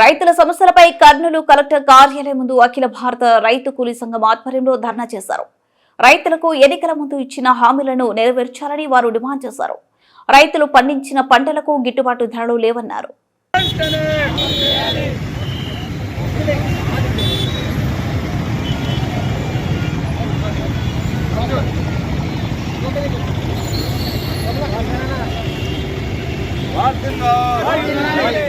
రైతుల సమస్యలపై కర్నూలు కలెక్టర్ కార్యాలయం ముందు అఖిల భారత రైతు కూలీ సంఘం ఆధ్వర్యంలో ధర్నా చేశారు. రైతులకు ఎన్నికల ముందు ఇచ్చిన హామీలను నెరవేర్చాలని వారు డిమాండ్ చేశారు. రైతులు పండించిన పంటలకు గిట్టుబాటు ధరలు లేవన్నారు.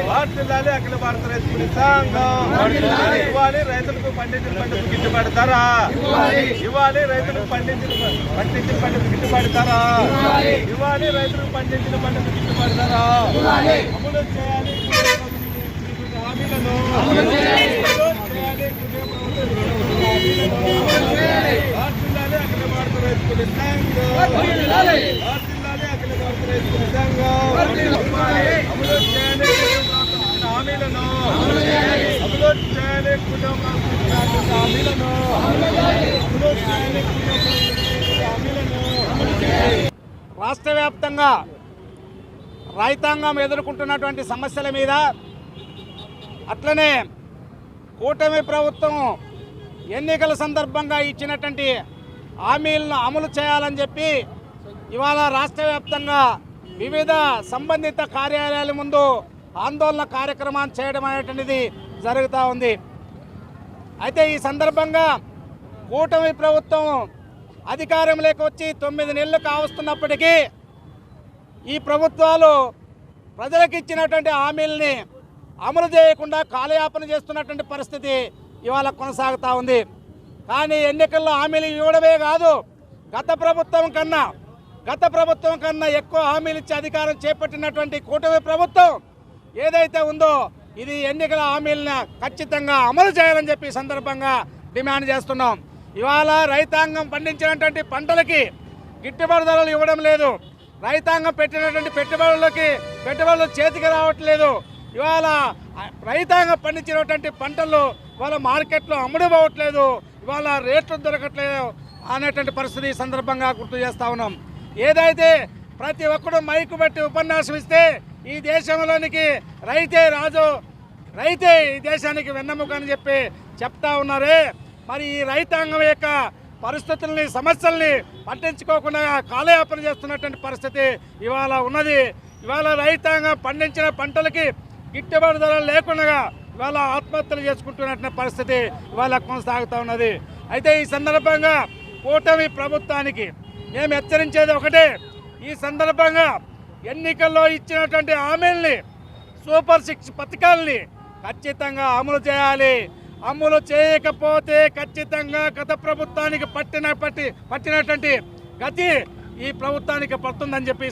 వార్తిల్లాలి అఖిల భారత రైతు కూలీ సంఘం ఇవ్వాలి రైతులకు పండించిన పంటకు గిట్టుబాటు ధర ఇవ్వాలి రైతులకు పండించిన పండించిన పంటకు గిట్టుబాటు ధర ఇవ్వాలి రైతులకు పండించిన పంటకు గిట్టుబాటు ధర అమలు చేయాలి హామీలను అమలు చేయాలి అఖిల భారత రైతు కూలీ సంఘం వార్తిల్లాలి అఖిల భారత రైతు కూలీ సంఘం అమలు చేయాలి హామీలను అమలు చేయాలి కుటుంబ హామీలను అమలు చేయాలి హామీలను రాష్ట్ర వ్యాప్తంగా రైతాంగం ఎదుర్కొంటున్నటువంటి సమస్యల మీద అట్లనే కూటమి ప్రభుత్వం ఎన్నికల సందర్భంగా ఇచ్చినటువంటి హామీలను అమలు చేయాలని చెప్పి ఇవాళ రాష్ట్ర వ్యాప్తంగా వివిధ సంబంధిత కార్యాలయాల ముందు ఆందోళన కార్యక్రమాన్ని చేయడం అనేటువంటిది జరుగుతూ ఉంది. అయితే ఈ సందర్భంగా కూటమి ప్రభుత్వం అధికారంలోకి వచ్చి తొమ్మిది నెలలు కావస్తున్నప్పటికీ ఈ ప్రభుత్వాలు ప్రజలకు ఇచ్చినటువంటి హామీలని అమలు చేయకుండా కాలయాపన చేస్తున్నటువంటి పరిస్థితి ఇవాళ కొనసాగుతూ ఉంది. కానీ ఎన్నికల్లో హామీలు ఇవ్వడమే కాదు గత ప్రభుత్వం కన్నా గత ప్రభుత్వం కన్నా ఎక్కువ హామీలు ఇచ్చే అధికారం చేపట్టినటువంటి కూటమి ప్రభుత్వం ఏదైతే ఉందో ఇది ఎన్నికల హామీలను ఖచ్చితంగా అమలు చేయాలని చెప్పి సందర్భంగా డిమాండ్ చేస్తున్నాం. ఇవాళ రైతాంగం పండించినటువంటి పంటలకి గిట్టుబాటు ధరలు ఇవ్వడం లేదు. రైతాంగం పెట్టినటువంటి పెట్టుబడులకి పెట్టుబడులు చేతికి రావట్లేదు. ఇవాళ రైతాంగం పండించినటువంటి పంటలు ఇవాళ మార్కెట్లో అమ్ముడుపోవట్లేదు ఇవాళ రేట్లు దొరకట్లేదు అనేటువంటి పరిస్థితి సందర్భంగా గుర్తు చేస్తా ఉన్నాం. ఏదైతే ప్రతి ఒక్కడు మైకు బట్టి ఉపన్యాసం ఇస్తే ఈ దేశంలోనికి రైతే రాజు రైతే ఈ దేశానికి వెన్నెముక అని చెప్పి చెప్తా ఉన్నారే. మరి ఈ రైతాంగం యొక్క పరిస్థితుల్ని సమస్యల్ని పట్టించుకోకుండా కాలయాపన చేస్తున్నటువంటి పరిస్థితి ఇవాళ ఉన్నది. ఇవాళ రైతాంగం పండించిన పంటలకి గిట్టుబాటు ధర లేకుండా ఇవాళ ఆత్మహత్యలు చేసుకుంటున్నటువంటి పరిస్థితి ఇవాళ కొనసాగుతూ ఉన్నది. అయితే ఈ సందర్భంగా కూటమి ప్రభుత్వానికి మేము హెచ్చరించేది ఒకటే. ఈ సందర్భంగా ఎన్నికల్లో ఇచ్చినటువంటి హామీల్ని సూపర్ సిక్స్ పథకాల్ని ఖచ్చితంగా అమలు చేయాలి. అమలు చేయకపోతే ఖచ్చితంగా గత ప్రభుత్వానికి పట్టిన పట్టి పట్టినటువంటి గతి ఈ ప్రభుత్వానికి పడుతుందని చెప్పి